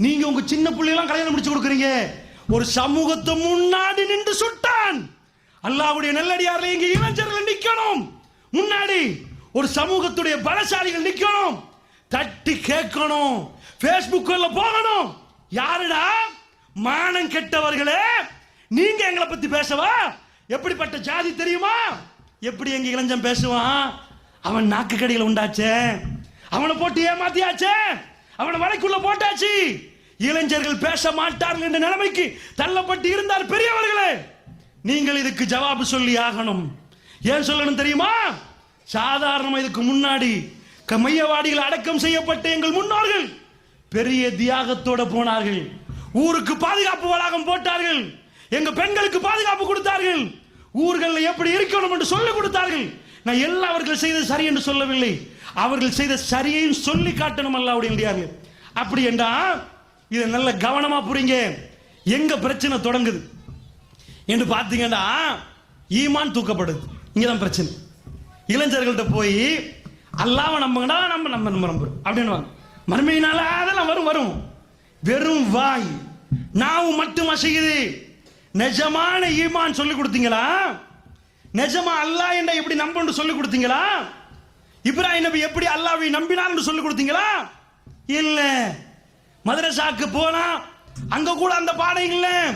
நீங்க உங்க சின்ன பிள்ளைலாம் கல்யாணம் முடிச்சு கொடுக்குறீங்க. ஒரு சமூகத்தை முன்னாடி நின்று சுட்டான். அல்லாவுடைய நல்லடியார்ல இங்க இளைஞர்கள் நிக்கணும். முன்னாடி ஒரு சமூகத்துடைய பலசாலிகள் நிக்கணும். தட்டி கேட்கணும். பேஸ்புக்ல போகணும். யாருடா? மானம் கெட்டவர்களே நீங்க எங்களை பத்தி பேசவா? எப்படிப்பட்ட ஜாதி தெரியுமா? எப்படி எங்க இளைஞன் பேசுவான்? அவன் நாக்கு கடையில் உண்டாச்சே. அவனை போட்டு ஏமாத்தியாச்சே. அவனை வலைக்குள்ள போட்டாச்சு. இளைஞர்கள் பேச மாட்டார்கள் என்ற நிலைமைக்கு தள்ளப்பட்டு இருந்தார் பெரியவர்களே. நீங்கள் இதுக்கு ஜவாபு சொல்லி ஆகணும். ஏன் சொல்லணும் தெரியுமா? சாதாரணமாக இதுக்கு முன்னாடி க- மையவாடிகள் அடக்கம் செய்யப்பட்ட எங்கள் முன்னோர்கள் பெரிய தியாகத்தோட போனார்கள். ஊருக்கு பாதுகாப்பு வளாகம் போட்டார்கள். எங்க பெண்களுக்கு பாதுகாப்பு கொடுத்தார்கள். ஊர்களில் எப்படி இருக்கணும் என்று சொல்லிக் கொடுத்தார்கள். நான் எல்லாவர்கள் அவர்கள் செய்தது சரி என்று சொல்லவில்லை. அவர்கள் செய்த சரியையும் சொல்லி காட்டணும் அல்லாவுடைய இல்லையார்கள் அப்படி என்றா இதை நல்ல கவனமா புரிங்க. எங்க பிரச்சனை தொடங்குது? என்று பார்த்தீங்கன்னா ஈமான் தூக்கப்படுது. இங்கதான் பிரச்சனை. இளைஞர்கள்ட்ட போய் அல்லாம நம்புங்கடா நம்ம நம்ம நம்ம நம்புறோம். அப்படின்னு மறுமையினால அதெல்லாம் வரும் வரும். வெறும் வாய். நாவு மட்டும் அசையுது நிஜமான ஈமான் சொல்லி கொடுத்தீங்களா? நிஜமா அல்லாஹ் என்ன எப்படி நம்பன்னு சொல்லி கொடுத்தீங்களா? இப்ராஹிம் நபி எப்படி அல்லாவை நம்பினார்னு சொல்லி கொடுத்தீங்களா? இல்ல. மதரசாக்கு போனா அங்க கூட அந்த பாடம் இல்ல.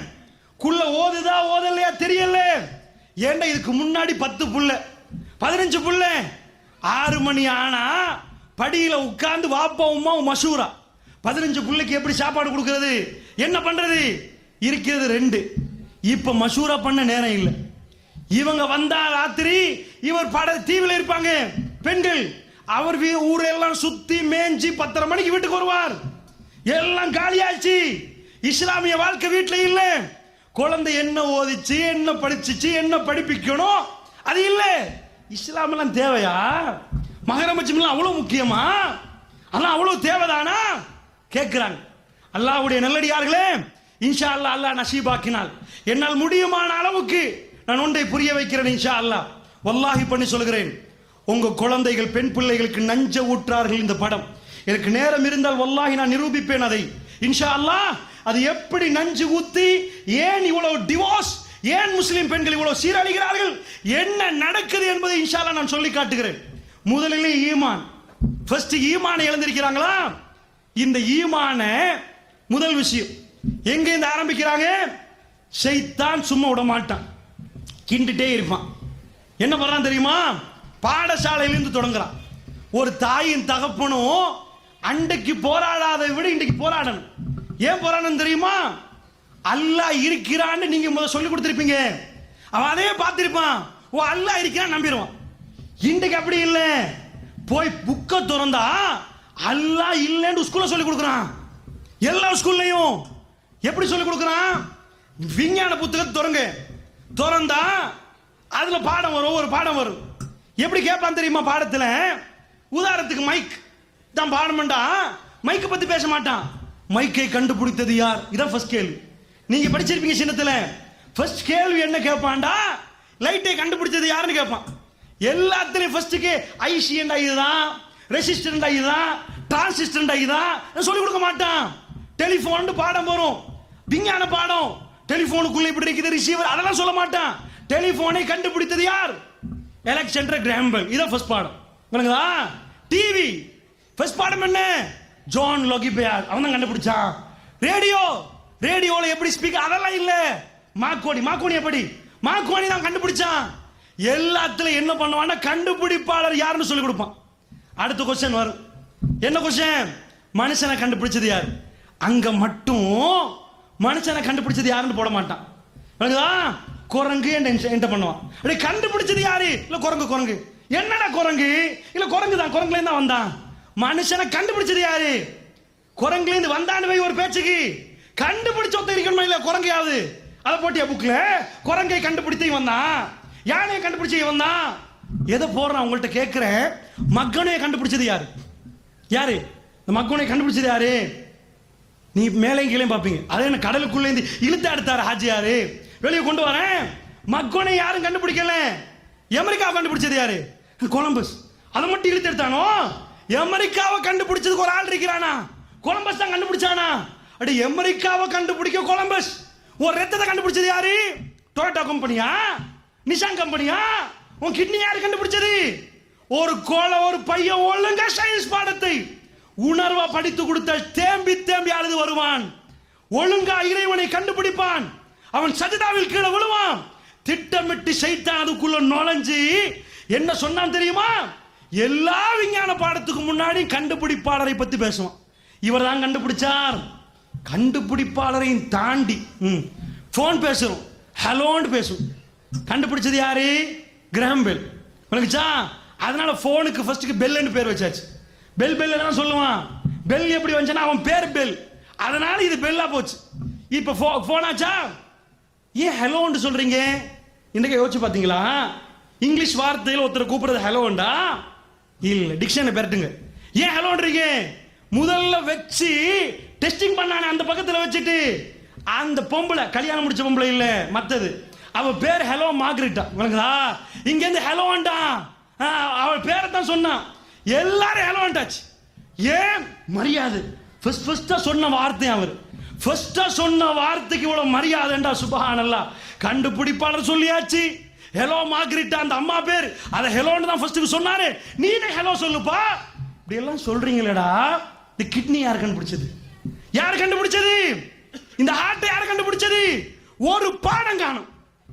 குள்ள ஓதுதா ஓதலையா தெரியல. ஏன்டா இதுக்கு முன்னாடி பத்து புள்ள பதினஞ்சு புள்ள? ஆறு மணி ஆனா படியில உட்கார்ந்து வாப்பா உமா மசூரா. பதினஞ்சு புள்ளைக்கு எப்படி சாப்பாடு கொடுக்கறது? என்ன பண்றது? இருக்கிறது ரெண்டு. இப்ப மசூரா பண்ண நேரம் இல்லை. இவங்க வந்தா ராத்திரி இவர் பட தீவில் இருப்பாங்க. பெண்கள் அவர் வீ- ஊரெல்லாம் சுத்தி மேஞ்சி பத்தரை மணிக்கு வீட்டுக்கு வருவார். எல்லாம் காலியாச்சு. இஸ்லாமிய வாழ்க்கை வீட்டில் இல்லை. குழந்தை என்ன ஓதிச்சு என்ன படிச்சுச்சு என்ன படிப்பிக்கணும் அது இல்லை. இஸ்லாம் எல்லாம் தேவையா மகரமச்சம்லாம் அவ்வளோ முக்கியமா? அதெல்லாம் அவ்வளோ தேவைதானா? கேட்குறாங்க அல்லாஹ்வுடைய நல்லடியார்களே இன்ஷா அல்லாஹ் அல்லாஹ் நசீபாக்கினால். என்னால் முடியுமான அளவுக்கு நான் ஒன்றை புரிய வைக்கிறேன் இன்ஷா அல்லாஹ் வல்லாஹி பண்ணி சொல்கிறேன். உங்க குழந்தைகள் பெண் பிள்ளைகளுக்கு நஞ்ச ஊற்றார்கள் இந்த படம். எனக்கு நேரம் இருந்தால் வல்லாஹி நான் நிரூபிப்பேன் அதை. இன்ஷா அல்லாஹ் அது எப்படி நஞ்சு ஊத்தி ஏன் இவ்வளவு டிவோர்ஸ் ஏன் முஸ்லிம் பெண்கள் இவ்வளவு சீரழிகிறார்கள் என்ன நடக்குது என்பதை இன்ஷா நான் சொல்லி காட்டுகிறேன். முதலிலே ஈமான். ஃபர்ஸ்ட் ஈமானை எழுந்திருக்கிறாங்களா இந்த ஈமான முதல் விஷயம். எங்க இருந்து ஆரம்பிக்கிறாங்க? செய்தான் சும்மா விட மாட்டான் கிண்டுட்டே இருப்பான். என்ன பண்றான் தெரியுமா? பாடசாலையிலிருந்து தொடங்குறான் ஒரு தாயின் தகப்பனும் அன்றைக்கு போராடாத விட இன்றைக்கு போராடணும். ஏன் போராடணும் தெரியுமா? அல்லாஹ் இருக்கிறான்னு நீங்க முதல் சொல்லி கொடுத்துருப்பீங்க. அவன் அதே பார்த்திருப்பான். ஓ அல்லாஹ் இருக்கிறான் நம்பிடுவான். இன்றைக்கு அப்படி இல்லை. போய் புக்கை திறந்தா அல்லாஹ் இல்லைன்னு ஸ்கூல்ல சொல்லி கொடுக்குறான். எல்லா ஸ்கூல்லையும் எப்படி சொல்லி கொடுக்குறான்? விஞ்ஞான புத்தகத்தை திறங்க. திறந்தா அதுல பாடம் வரும் ஒரு பாடம் வரும். எப்படி கேட்பான் தெரியுமா பாடத்தில்? உதாரணத்துக்கு மைக் தான் பாடம்டா மைக்கை பற்றி பேச மாட்டான். மைக்கை கண்டுபிடித்தது யார்? இதான் ஃபர்ஸ்ட் கேள்வி. நீங்கள் படிச்சிருப்பீங்க சின்னத்தில். ஃபர்ஸ்ட் கேள்வி என்ன கேட்பான்டா? லைட்டை கண்டுபிடிச்சது யாருன்னு கேட்பான். எல்லாத்துலேயும் ஃபர்ஸ்ட்டுக்கு ஐசிஎன்டா இதுதான். ரெசிஸ்டன்டா இதுதான். டிரான்சிஸ்டன்டா இதுதான். சொல்லி கொடுக்க மாட்டான். டெலிஃபோன் பாடம் வரும். விஞ்ஞான பாடம். டெலிஃபோனுக்குள்ள இப்படி இருக்குது ரிசீவர் அதெல்லாம் சொல்ல மாட்டான். டெலிஃபோனை கண்டுபிடித்தது யார்? எலெக்சண்டர் கிராம்பல் இதான் ஃபர்ஸ்ட் பாடம். உங்களுக்குதா? டிவி ஃபர்ஸ்ட் பாடம் என்ன? ஜான் லோகிபேர் அவன் தான் கண்டுபிடிச்சான். ரேடியோ ரேடியோல எப்படி ஸ்பீக்கர் அதெல்லாம் இல்ல. மாக்கோடி மாக்கோடி எப்படி? மாக்கோடி தான் கண்டுபிடிச்சான். எல்லாத்துலயும் என்ன பண்ணுவான்னா கண்டுபிடிப்பாளர் யாருன்னு சொல்லி கொடுப்பான். அடுத்த கொஸ்டின் வரும். என்ன கொஸ்டின் மனுஷனை கண்டுபிடிச்சது யார்? அங்க மட்டும் மனுஷனை கண்டுபிடிச்சது யாருன்னு போட மாட்டான். குரங்கு என்கிட்ட பண்ணுவான். அப்படி கண்டுபிடிச்சது யாரு? இல்ல குரங்கு குரங்கு. என்னடா குரங்கு? இல்ல குரங்கு தான் குரங்குல தான் வந்தான். மனுஷனை கண்டுபிடிச்சது யாரு? குரங்குல இருந்து வந்தான்னு வை ஒரு பேச்சுக்கு. கண்டுபிடிச்ச ஒருத்தன் இருக்கணுமா இல்ல குரங்கையாவது அதை போட்டியா புக்கில் குரங்கை கண்டுபிடித்து வந்தான் யானையை கண்டுபிடிச்சி வந்தான் எதை போடுறான்? உங்கள்கிட்ட கேட்குறேன் மக்கனையை கண்டுபிடிச்சது யாரு? யாரு? இந்த மக்கனை கண்டுபிடிச்சது யாரு? நீ மேலையும் கீழே பார்ப்பீங்க. அதே என்ன கடலுக்குள்ளேருந்து இழுத்து எடுத்தாரு ஹாஜியாரு வெளியே கொண்டு வரேன். மக்கோனை யாரும் கண்டுபிடிக்கல. அமெரிக்கா கண்டுபிடிச்சது யாரு? கொலம்பஸ். அதை மட்டும் இழுத்து எடுத்தானோ? அமெரிக்காவை கண்டுபிடிச்சதுக்கு ஒரு ஆள் இருக்கிறானா? கொலம்பஸ் தான் கண்டுபிடிச்சானா? அடி அமெரிக்காவை கண்டுபிடிக்க கொலம்பஸ். ஒரு ரத்தத்தை கண்டுபிடிச்சது யாரு? டொயோட்டா கம்பெனியா நிஷான் கம்பெனியா உன் கிட்னி யாரு கண்டுபிடிச்சது? ஒரு கோல ஒரு பையன் ஒழுங்கா சயின்ஸ் பாடத்தை. உணர்வா படித்து கொடுத்த தேம்பி தேம்பி அழுது வருவான். ஒழுங்கா இறைவனை கண்டுபிடிப்பான். அவன் சஜிதாவில் கீழே விழுவான். திட்டமிட்டு சைத்தான் அதுக்குள்ள நுழைஞ்சு என்ன சொன்னான் தெரியுமா? எல்லா விஞ்ஞான பாடத்துக்கு முன்னாடி கண்டுபிடிப்பாளரை பத்தி பேசுவான். இவர் தான் கண்டுபிடிச்சார். கண்டுபிடிப்பாளரையும் தாண்டி ஃபோன் பேசுறோம். ஹலோன்னு பேசும். கண்டுபிடிச்சது யாரு? கிரகம் பெல் விளங்குச்சா? அதனால ஃபோனுக்கு ஃபர்ஸ்ட்டுக்கு பெல்லுன்னு பேர் வச்சாச்சு. பெல் பெல் தான் சொல்லுவான். பெல் எப்படி வந்துச்சுன்னா அவன் பேர் பெல் அதனால இது பெல்லா போச்சு. இப்போ ஃபோ ஃபோனாச்சா ஏன் ஹலோன்னு சொல்றீங்க? இன்றைக்கு யோசிச்சு பார்த்தீங்களா? இங்கிலீஷ் வார்த்தையில் ஒருத்தர் கூப்பிடுறது ஹலோண்டா? இல்லை டிக்ஷனை பெரட்டுங்க. ஏன் ஹலோன்றீங்க? முதல்ல வச்சு டெஸ்டிங் பண்ணானே அந்த பக்கத்தில் வச்சுட்டு அந்த பொம்பளை கல்யாணம் முடிச்ச பொம்பளை இல்லை மற்றது அவ பேர் ஹலோ மார்க்ரிட்டா. விளங்குதா? இங்கேருந்து ஹலோண்டா அவள் பேரை தான் சொன்னான் எல்லாரும் ஹலோண்டாச்சு ஏன்? மரியாதை. ஃபர்ஸ்ட் ஃபஸ்ட்டாக சொன்ன வார்த்தை அவர். ஃபர்ஸ்டா சொன்ன வார்த்தைக்கு இவ்வளவு மரியாதைண்டா சுபஹானல்லா. கண்டுபிடிப்பாளர் சொல்லியாச்சு. ஹெலோ மார்க்ரிட்டா அந்த அம்மா பேர். அதை ஹெலோன்னு தான் ஃபர்ஸ்ட்டுக்கு சொன்னாரு. நீனே ஹெலோ சொல்லுப்பா. இப்படி எல்லாம் சொல்றீங்களேடா. இந்த கிட்னி யார் கண்டுபிடிச்சது? யார் கண்டுபிடிச்சது? இந்த ஹார்ட் யார் கண்டுபிடிச்சது? ஒரு பாடம் காணும்.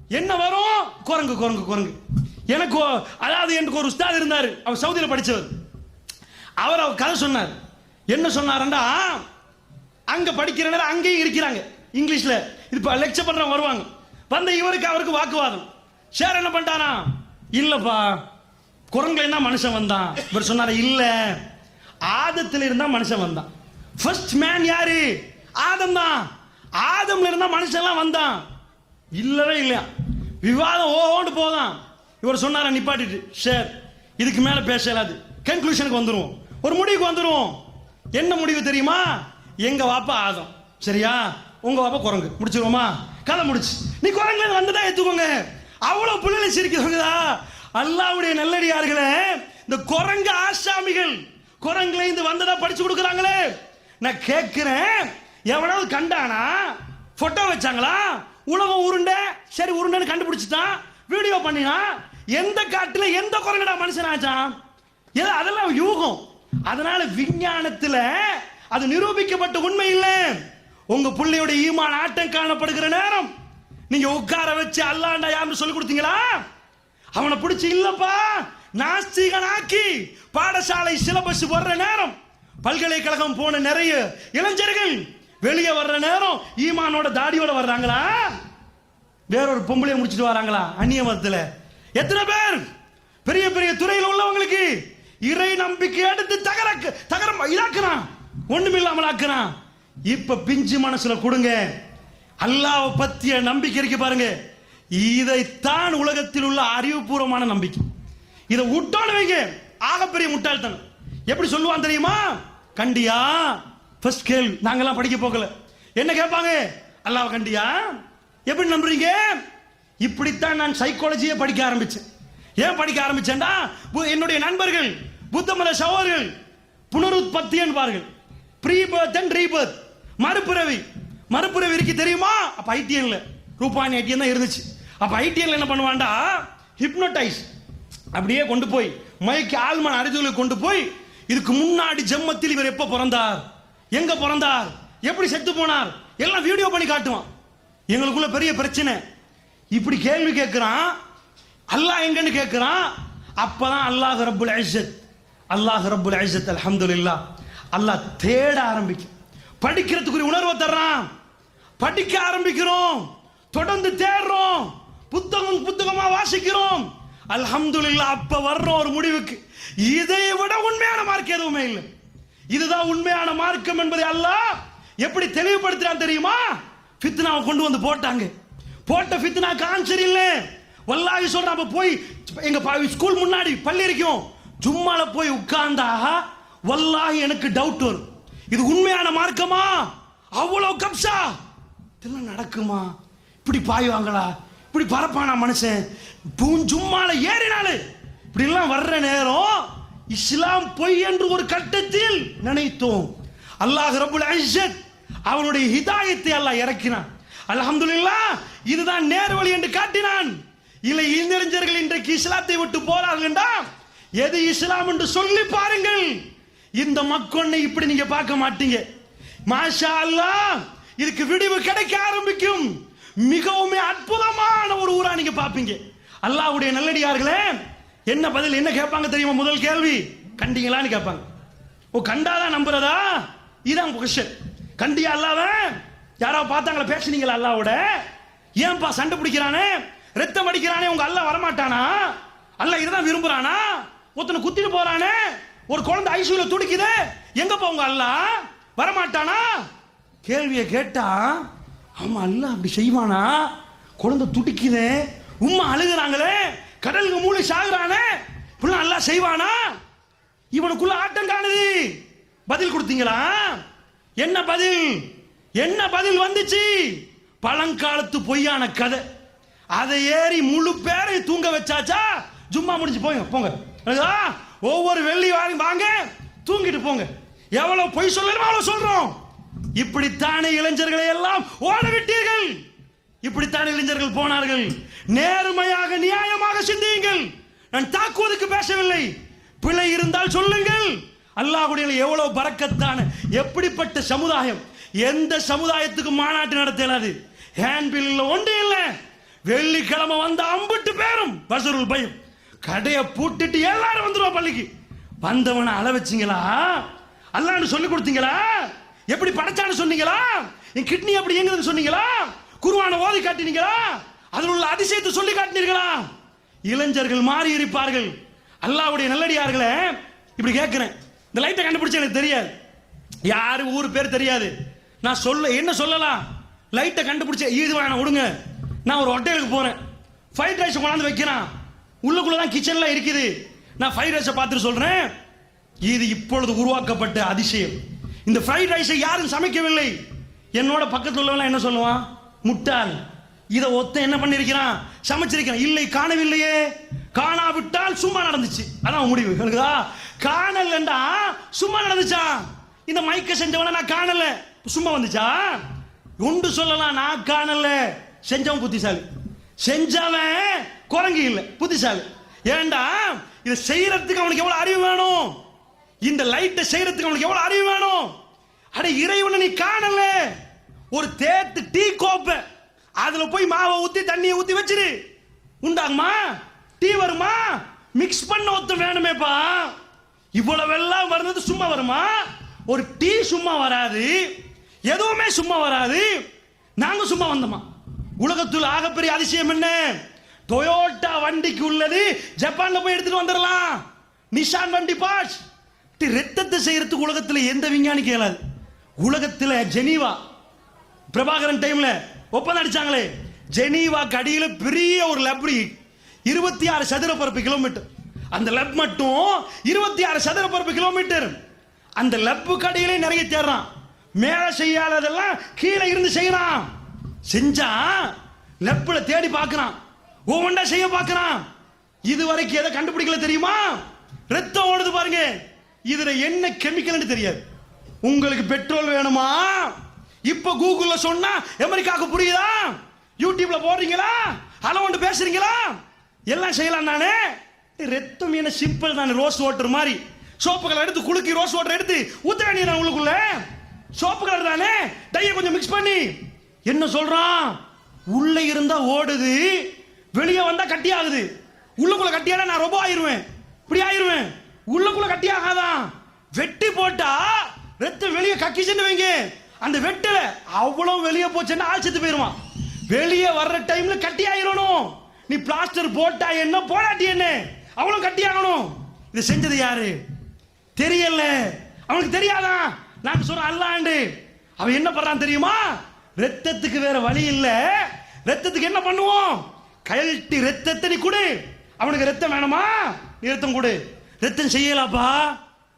என்ன வரும்? குரங்கு குரங்கு குரங்கு. எனக்கு அதாவது எனக்கு ஒரு உஸ்தாத் இருந்தார். அவர் சவுதியில் படித்தவர் அவர் அவர் கதை சொன்னார். என்ன சொன்னாருண்டா? அங்க படிக்கிறனால அங்கேயும் இருக்கிறாங்க. இங்கிலீஷ்ல. இது லெக்சர் பண்றவங்க வருவாங்க. வந்த இவருக்கு அவருக்கு வாக்குவாதம். சார் என்ன பண்ணிட்டானா? இல்லப்பா. குரங்குல என்ன மனுஷன் வந்தான்? இவர் சொன்னாரு இல்ல. ஆதத்தில் இருந்தா மனுஷன் வந்தான். ஃபர்ஸ்ட் மேன் யாரு? ஆதம் தான். ஆதம்ல இருந்தா மனுஷன்லாம் வந்தான். இல்லவே இல்லையா? விவாதம் ஓஹோண்டு போதான். இவர் சொன்னார நிப்பாட்டிட்டு சார் இதுக்கு மேல பேசலாது. கன்க்ளூஷனுக்கு வந்துருவோம். ஒரு முடிவுக்கு வந்துருவோம். என்ன முடிவு தெரியுமா? எங்க வாப்பா ஆதம். சரியா? உங்க வாப்பா குரங்கு. முடிச்சிருவோமா கதை முடிச்சு. நீ குரங்குல வந்துதான் ஏத்துக்கோங்க. அவ்வளவு பிள்ளைகளை சிரிக்கிறவங்கதா? அல்லாவுடைய நல்லடியார்களே இந்த குரங்கு ஆசாமிகள் குரங்குல இருந்து வந்ததா படிச்சு கொடுக்குறாங்களே. நான் கேட்கிறேன் எவனாவது கண்டானா? போட்டோ வச்சாங்களா? உலகம் உருண்டை. சரி உருண்டைன்னு கண்டுபிடிச்சிட்டான். வீடியோ பண்ணினா எந்த காட்டுல எந்த குரங்கடா மனுஷனாச்சான் ஏதோ அதெல்லாம் யூகம். அதனால விஞ்ஞானத்துல அது நிரூபிக்கப்பட்ட உண்மை இல்லை. உங்க பிள்ளையோட ஈமான் ஆட்டம் காணப்படுகிற நேரம் நீங்க உட்கார வச்சு அல்லாண்டா யாருன்னு சொல்லி கொடுத்தீங்களா? அவனை பிடிச்சி இல்லப்பா நாஸ்திகனாக்கி பாடசாலை சிலபஸ் வர்ற நேரம் பல்கலைக்கழகம் போன நிறைய இளைஞர்கள் வெளியே வர்ற நேரம் ஈமானோட தாடியோட வர்றாங்களா? வேறொரு பொம்பளைய முடிச்சிட்டு வராங்களா? அந்நிய மதத்தில் எத்தனை பேர்? பெரிய பெரிய துறையில் உள்ளவங்களுக்கு இறை நம்பிக்கை எடுத்து தகர தகரம் இதாக்குறான் ஒண்ணுமில்லாமல் ஆக்குறான் இப்ப பிஞ்சு மனசுல கொடுங்க. அல்லாஹ் பத்திய நம்பிக்கை இருக்கு பாருங்க. இதைத்தான் உலகத்தில் உள்ள அறிவுபூர்வமான நம்பிக்கை. இதை விட்டோன்னு வைங்க. ஆகப்பெரிய முட்டாள்தனம். எப்படி சொல்லுவான் தெரியுமா? கண்டியா? ஃபர்ஸ்ட் கேள்வி நாங்கெல்லாம் படிக்க போகல. என்ன கேட்பாங்க? அல்லாஹ் கண்டியா? எப்படி நம்புறீங்க? இப்படித்தான் நான் சைக்காலஜியை படிக்க ஆரம்பிச்சேன். ஏன் படிக்க ஆரம்பிச்சேன்டா பு- என்னுடைய நண்பர்கள் புத்த மத சகோதரர்கள் புனருத்பத்தி என்பார்கள் ப்ரீ பர்த் அண்ட் ரீபர்த் மறுபிறவி. மறுபிறவி இருக்கு தெரியுமா? அப்ப ஐடிஎன்ல ரூபானி ஐடிஎன் தான் இருந்துச்சு. அப்ப ஐடிஎன்ல என்ன பண்ணுவான்டா? ஹிப்னோடைஸ் அப்படியே கொண்டு போய் மைக்கு ஆல்மன் அறிதலை கொண்டு போய் இதுக்கு முன்னாடி ஜெம்மத்தில் இவர் எப்போ பிறந்தார்? எங்க பிறந்தார்? எப்படி செத்து போனார்? எல்லாம் வீடியோ பண்ணி காட்டுவான். எங்களுக்குள்ள பெரிய பிரச்சனை. இப்படி கேள்வி கேட்கிறான் அல்லாஹ் எங்கன்னு கேட்கிறான் அப்பதான் அல்லாஹ் ரபுல் ஐசத் அல்லாஹ் ரபுல் ஐசத் அலமதுல்லா அல்லாஹ் தேட ஆரம்பிக்கும். படிக்கிறதுக்குரிய உணர்வை தர்றான். படிக்க ஆரம்பிக்கிறோம். தொடர்ந்து தேடுறோம். புத்தகம் புத்தகமா வாசிக்கிறோம். அல்ஹம்துல்லா அப்ப வர்றோம் ஒரு முடிவுக்கு இதை விட உண்மையான மார்க் எதுவுமே இல்லை. இதுதான் உண்மையான மார்க்கம் என்பதை அல்லாஹ் எப்படி தெளிவுபடுத்துறான் தெரியுமா? ஃபித்னாவை கொண்டு வந்து போட்டாங்க. போட்ட ஃபித்னாக்கு ஆன்சர் இல்லை. வல்லாஹி சொல்றான் அப்ப போய் எங்க ஸ்கூல் முன்னாடி பள்ளி இருக்கும் ஜும்மால போய் உட்கார்ந்தா வல்லாஹி எனக்கு டவுட் வரும். இது உண்மையான மார்க்கமா? அவ்வளோ கப்சா. இதெல்லாம் நடக்குமா? இப்படி பாய்வாங்களா? இப்படி பரப்பானா மனுஷன்? பூ- ஜும்மால ஏறினாலு இப்படிலாம் வர்ற நேரம் இஸ்லாம் பொய் என்று ஒரு கட்டத்தில் நினைத்தோம். அல்லாஹ் ரபுல் ஐஷத் அவனுடைய ஹிதாயத்தை அல்லாஹ் இறக்கினான். அல்ஹம்துலில்லாஹ் இதுதான் நேர்வழி என்று காட்டினான். இல்லை இளைஞர்கள் இன்றைக்கு இஸ்லாத்தை விட்டு போறார்கள் எது இஸ்லாம் என்று சொல்லி பாருங்கள். இந்த மக்கொன்னை இப்படி நீங்க பார்க்க மாட்டீங்க. மாஷா அல்லாஹ் இதுக்கு விடிவு கிடைக்க ஆரம்பிக்கும். மிகவும் அற்புதமான ஒரு ஊரா நீங்க பாப்பீங்க அல்லாஹ்வுடைய நல்லடியார்களே என்ன பதில் என்ன கேட்பாங்க தெரியுமா? முதல் கேள்வி. கண்டீங்களான்னு கேட்பாங்க. ஓ கண்டாதான் நம்புறதா? இதான் கொஸ்டின் கண்டியா அல்லாவ யாராவது பார்த்தாங்களா? பேசுனீங்களா அல்லாவோட ஏன்பா சண்டை பிடிக்கிறானே? ரத்தம் அடிக்கிறானே? உங்க அல்லாஹ் வரமாட்டானா? அல்லாஹ் இதுதான் விரும்புறானா? ஒருத்தனை குத்திட்டு போறானே? ஒரு குழந்தை ஐசியூல துடிக்குது. எங்க போங்க அல்ல? வரமாட்டானா? கேள்வியை கேட்டா ஆமா அல்ல அப்படி செய்வானா? குழந்தை துடிக்குதே. உம்மா அழுகுறாங்களே. கடலுக்கு மூளை சாகுறானே. இப்படிலாம் நல்லா செய்வானா? இவனுக்குள்ள ஆட்டம் காணுது. பதில் கொடுத்தீங்களா? என்ன பதில்? என்ன பதில் வந்துச்சு? பழங்காலத்து பொய்யான கதை. அதை ஏறி முழு பேரை தூங்க வச்சாச்சா? சும்மா முடிஞ்சு போய் போங்க. ஒவ்வொரு வெள்ளி வாங்கி வாங்க தூங்கிட்டு போங்க. எவ்வளவு பொய் சொல்லணுமோ அவ்வளவு சொல்றோம். இப்படித்தானே இளைஞர்களை எல்லாம் ஓட விட்டீர்கள். இப்படித்தானே இளைஞர்கள் போனார்கள். நேர்மையாக நியாயமாக சிந்தியுங்கள். நான் தாக்குவதற்கு பேசவில்லை. பிழை இருந்தால் சொல்லுங்கள். அல்லாஹுடைய எவ்வளவு பறக்கத்தான எப்படிப்பட்ட சமுதாயம். எந்த சமுதாயத்துக்கு மாநாட்டு நடத்தலாது. ஹேண்ட்பில் இல்ல ஒன்று இல்லை. வெள்ளிக்கிழமை வந்த அம்பிட்டு பேரும். பசருள் பயம். கடையை பூட்டிட்டு எல்லாரும் வந்துருவா பள்ளிக்கு. வந்தவனை அள வச்சீங்களா? அல்லான்னு சொல்லி கொடுத்தீங்களா? எப்படி படைச்சான்னு சொன்னீங்களா? என் கிட்னி அப்படி எங்குதுன்னு சொன்னீங்களா? குருவான ஓதி காட்டினீங்களா? அதில் உள்ள அதிசயத்தை சொல்லி காட்டினீர்களா? இளைஞர்கள் மாறி இருப்பார்கள். அல்லாவுடைய நல்லடியார்களே இப்படி கேட்குறேன். இந்த லைட்டை கண்டுபிடிச்ச எனக்கு தெரியாது. யாரு ஊர் பேர் தெரியாது. நான் சொல்ல என்ன சொல்லலாம்? லைட்டை கண்டுபிடிச்ச இது வேணாம் விடுங்க நான் ஒரு ஹோட்டலுக்கு போகிறேன் ஃப்ரைட் ரைஸ் கொண்டாந்து வைக்கிறான். உள்ளுக்குள்ள தான் கிச்சன்ல இருக்குது. நான் ஃப்ரைட் ரைஸை பார்த்துட்டு சொல்றேன். இது இப்பொழுது உருவாக்கப்பட்ட அதிசயம். இந்த ஃப்ரைட் ரைஸை யாரும் சமைக்கவில்லை. என்னோட பக்கத்தில் உள்ளவன் என்ன சொல்லுவான்? முட்டாள். இதை ஒத்த என்ன பண்ணியிருக்கிறான் சமைச்சிருக்கிறான். இல்லை காணவில்லையே. காணாவிட்டால் சும்மா நடந்துச்சு. அதான் முடிவு. எனக்குதா காணலண்டா சும்மா நடந்துச்சா இந்த மைக்க செஞ்சவன நான் காணல. சும்மா வந்துச்சா? உண்டு சொல்லலாம் நான் காணல. செஞ்சவன் புத்திசாலி. செஞ்சவன் குரங்கு இல்லை புத்திசாலி. ஏண்டா? இதை செய்யறதுக்கு அவனுக்கு எவ்வளவு அறிவு வேணும்? இந்த லைட்டை செய்யறதுக்கு அவனுக்கு எவ்வளவு அறிவு வேணும்? அட இறைவனை நீ காணல. ஒரு தேத்து டீ கோப்பை. அதுல போய் மாவை ஊத்தி தண்ணியை ஊத்தி வச்சிரு. உண்டாகுமா? டீ வருமா? மிக்ஸ் பண்ண ஒத்து வேணுமேப்பா. இவ்வளவு எல்லாம் வருது சும்மா வருமா? ஒரு டீ சும்மா வராது. எதுவுமே சும்மா வராது. நாங்க சும்மா வந்தோமா? உலகத்தில் ஆகப்பெரிய அதிசயம் என்ன? டொயோட்டா வண்டிக்கு உள்ளது. ஜப்பான்ல போய் எடுத்துட்டு வந்துடலாம். நிஷான் வண்டி பாஸ் ரத்தத்தை செய்யறதுக்கு உலகத்தில் எந்த விஞ்ஞானி கேளாது. உலகத்தில் ஜெனீவா. பிரபாகரன் டைம்ல ஒப்பந்தம் அடிச்சாங்களே. ஜெனீவா கடியில் பெரிய ஒரு லப்ரி இருபத்தி ஆறு சதுர பரப்பு கிலோமீட்டர் அந்த லப் மட்டும் இருபத்தி ஆறு சதுர பரப்பு கிலோமீட்டர் அந்த லப்பு கடையிலே நிறைய தேடுறான். மேலே செய்யாததெல்லாம் கீழே இருந்து செய்யறான். செஞ்சா லெப்பில் தேடி பார்க்குறான். ஒவ்வொன்றா செய்ய பார்க்கிறான். இது வரைக்கும் எதை கண்டுபிடிக்கல தெரியுமா? ரத்தம் ஓடுது பாருங்க. இதுல என்ன கெமிக்கல்னு தெரியாது. உங்களுக்கு பெட்ரோல் வேணுமா? இப்ப கூகுள்ல சொன்னா அமெரிக்காவுக்கு புரியுதா? யூடியூப்ல போடுறீங்களா? அளவுண்டு பேசுறீங்களா? எல்லாம் செய்யலாம் நானே. ரத்தம் என்ன சிம்பிள் தானே. ரோஸ் வாட்டர் மாதிரி. சோப்பு கலர் எடுத்து குலுக்கி ரோஸ் வாட்டர் எடுத்து ஊத்த வேண்டிய உங்களுக்குள்ள சோப்பு கலர் தானே? டையை கொஞ்சம் மிக்ஸ் பண்ணி. என்ன சொல்றான்? உள்ள இருந்தா ஓடுது. வெளியே வந்தா கட்டி ஆகுது உள்ளுக்குள்ள கட்டியானா நான் ரொம்ப ஆயிருவேன். இப்படி ஆயிருவேன். உள்ளுக்குள்ள கட்டி ஆகாதான் வெட்டி போட்டா ரத்தம் வெளியே கக்கிச்சுன்னு வைங்க. அந்த வெட்டில அவ்வளவு வெளியே போச்சுன்னா ஆள் செத்து போயிருவான். வெளியே வர்ற டைம்ல கட்டி ஆயிரணும் நீ பிளாஸ்டர் போட்டா என்ன போடாட்டி என்ன? அவளும் கட்டி ஆகணும் இது செஞ்சது யாரு? தெரியல. அவனுக்கு தெரியாதா? நான் சொல்றேன் அல்லாண்டு. அவன் என்ன பண்றான் தெரியுமா? ரத்தத்துக்கு வேற வழி இல்ல. ரத்தத்துக்கு என்ன பண்ணுவோம்? கழட்டி ரத்தத்தை நீ கொடு. அவனுக்கு ரத்தம் வேணுமா? நீ ரத்தம் கொடு. ரத்தம் செய்யலாப்பா.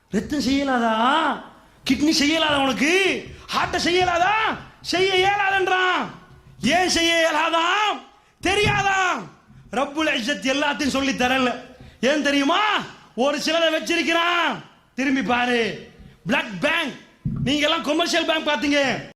ரத்தம் செய்யலாதா? கிட்னி செய்யலாதா உனக்கு? ஹார்ட்டை செய்யலாதா? செய்ய இயலாதன்றான். ஏன் செய்ய இயலாதா தெரியாதா? ரப்புல் ஐசத் எல்லாத்தையும் சொல்லி தரல. ஏன் தெரியுமா? ஒரு சிலரை வச்சிருக்கிறான். திரும்பி பாரு. பிளட் பேங்க் நீங்க எல்லாம் கொமர்ஷியல் பேங்க் பாத்தீங்க.